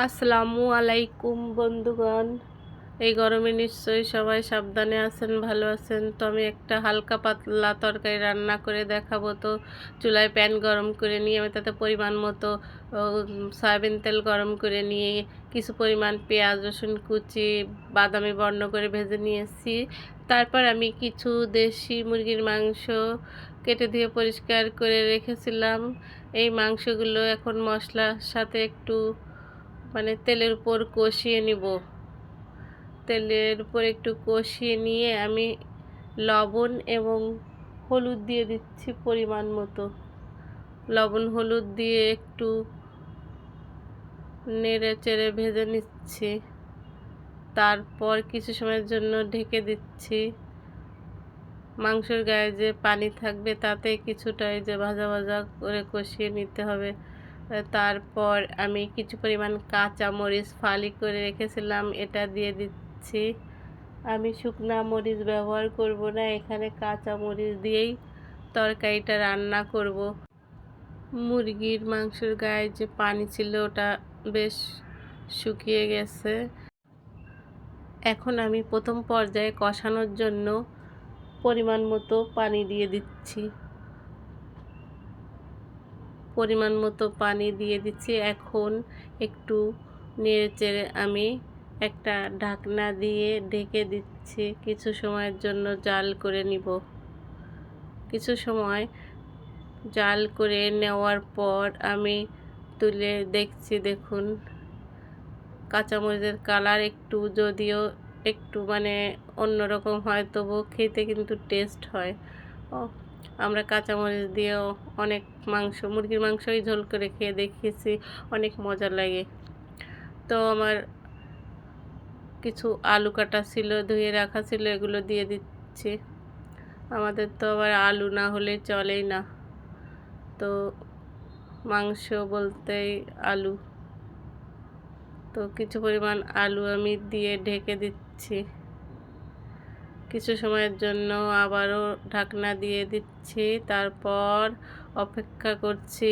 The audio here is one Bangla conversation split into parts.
আসসালামু আলাইকুম, বন্ধুগণ। এই গরমে নিশ্চয়ই সবাই সাবধানে আছেন, ভালো আছেন। তো আমি একটা হালকা পাতলা তরকারি রান্না করে দেখাবো। তো চুলায় প্যান গরম করে নিয়ে আমি তাতে পরিমাণ মতো সয়াবিন তেল গরম করে নিয়ে কিছু পরিমাণ পেঁয়াজ, রসুন কুচি, বাদামি বর্ণ করে ভেজে নিয়েছি। তারপর আমি কিছু দেশি মুরগির মাংস কেটে দিয়ে পরিষ্কার করে রেখেছিলাম। এই মাংসগুলো এখন মশলার সাথে একটু মানে তেলের উপর কষিয়ে নিব। তেলের উপর একটু কষিয়ে নিয়ে আমি লবণ এবং হলুদ দিয়ে দিচ্ছি পরিমাণ মতো। লবণ, হলুদ দিয়ে একটু নেড়ে চেড়ে ভেজে নিচ্ছি। তারপর কিছু সময়ের জন্য ঢেকে দিচ্ছি। মাংসের গায়ে যে পানি থাকবে তাতে কিছুটা এই যে ভাজা ভাজা করে কষিয়ে নিতে হবে। তারপর আমি কিছু পরিমাণ কাঁচা মরিচ ফালি করে রেখেছিলাম, এটা দিয়ে দিচ্ছি। আমি শুকনা মরিচ ব্যবহার করব না, এখানে কাঁচা মরিচ দিয়েই তরকারিটা রান্না করব। মুরগির মাংসের গায়ে যে পানি ছিল, ওটা বেশ শুকিয়ে গেছে। এখন আমি প্রথম পর্যায়ে কষানোর জন্য পরিমাণ মতো পানি দিয়ে দিচ্ছি। পরিমাণ মতো পানি দিয়ে দিচ্ছি। এখন একটু নেড়ে চেড়ে আমি একটা ঢাকনা দিয়ে ঢেকে দিচ্ছি। কিছু সময়ের জন্য জাল করে নিব। কিছু সময় জাল করে নেওয়ার পর আমি তুলে দেখছি, দেখুন। কাঁচামরিচের কালার একটু, যদিও একটু মানে অন্যরকম হয় তবু খেতে কিন্তু টেস্ট হয়। ও আমরা কাঁচামরিচ দিয়েও অনেক মাংস, মুরগির মাংসই ঝোল করে খেয়ে দেখিয়েছি, অনেক মজা লাগে। তো আমার কিছু আলু কাটা ছিল, ধুয়ে রাখা ছিল, এগুলো দিয়ে দিচ্ছি। আমাদের তো আবার আলু না হলে চলেই না। তো মাংস বলতেই আলু। তো কিছু পরিমাণ আলু আমি দিয়ে ঢেকে দিচ্ছি। কিছু সময়ের জন্য আবারও ঢাকনা দিয়ে দিচ্ছি। তারপর অপেক্ষা করছি।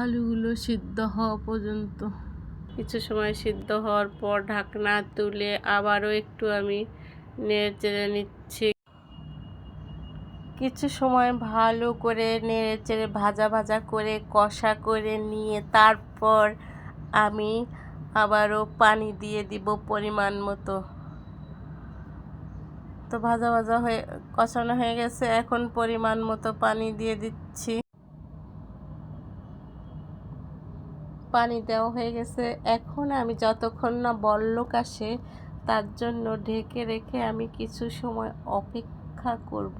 আলুগুলো সিদ্ধ হওয়া পর্যন্ত। কিছু সময় সিদ্ধ হওয়ার পর ঢাকনা তুলে আবারও একটু আমি নেড়ে চেড়ে নিচ্ছি। কিছু সময় ভালো করে নেড়ে চেড়ে ভাজা ভাজা করে কষা করে নিয়ে তারপর আমি আবারও পানি দিয়ে দিব পরিমাণ মতো। তো ভাজা ভাজা হয়ে, কষানো হয়ে গেছে। এখন পরিমাণ মতো পানি দিয়ে দিচ্ছি। পানি দেওয়া হয়ে গেছে। এখন আমি যতক্ষণ না বল্লক আসে, তার জন্য ঢেকে রেখে আমি কিছু সময় অপেক্ষা করব।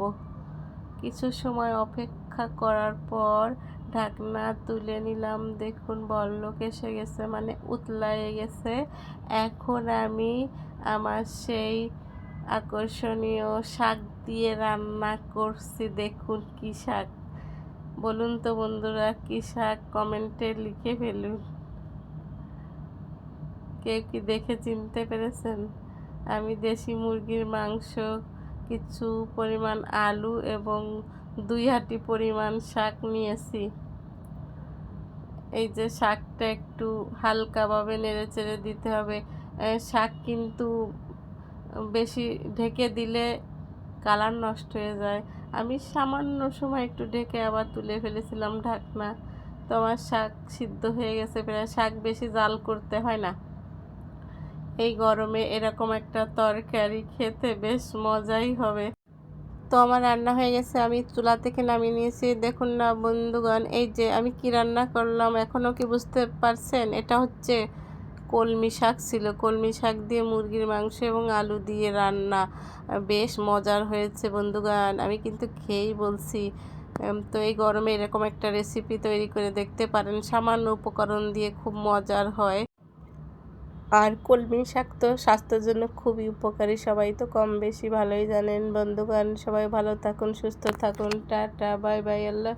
কিছু সময় অপেক্ষা করার পর ঢাকনা তুলে নিলাম। দেখুন বল্লক এসে গেছে মানে উতলায়ে গেছে। এখন আমি আমার সেই আকর্ষণীয় শাক দিয়ে রান্না করছি, দেখুন কি শাক। বলুন তো বন্ধুরা, কি শাক কমেন্টে লিখে ফেলুন। কেউ কি দেখে চিনতে পেরেছেন? আমি দেশি মুরগির মাংস, কিছু পরিমাণ আলু এবং দুই হাঁটি পরিমাণ শাক নিয়েছি। এই যে শাকটা একটু হালকাভাবে নেড়ে চেড়ে দিতে হবে। শাক কিন্তু বেশি ঢেকে দিলে কালার নষ্ট হয়ে যায়। আমি সামান্য সময় একটু ঢেকে আবার তুলে ফেলেছিলাম ঢাকনা। তো আমার শাক সিদ্ধ হয়ে গেছে, প্রায় শাক বেশি জাল করতে হয় না। এই গরমে এরকম একটা তরকারি খেতে বেশ মজাই হবে। তো আমার রান্না হয়ে গেছে, আমি চুলা থেকে নামিয়ে নিয়েছি। দেখুন না বন্ধুগণ, এই যে আমি কি রান্না করলাম এখনও কি বুঝতে পারছেন? এটা হচ্ছে কলমি শাক ছিল। কলমি শাক দিয়ে মুরগির মাংস এবং আলু দিয়ে রান্না বেশ মজার হয়েছে বন্ধুগান আমি কিন্তু খেয়েই বলছি তো এই গরমে এরকম একটা রেসিপি তৈরি করে দেখতে পারেন। সামান্য উপকরণ দিয়ে খুব মজার হয়। আর কলমি শাক তো স্বাস্থ্যের জন্য খুবই উপকারী, সবাই তো কম বেশি ভালোই জানেন বন্ধুগণ। সবাই ভালো থাকুন, সুস্থ থাকুন। টাটা, বাই বাই, আল্লাহ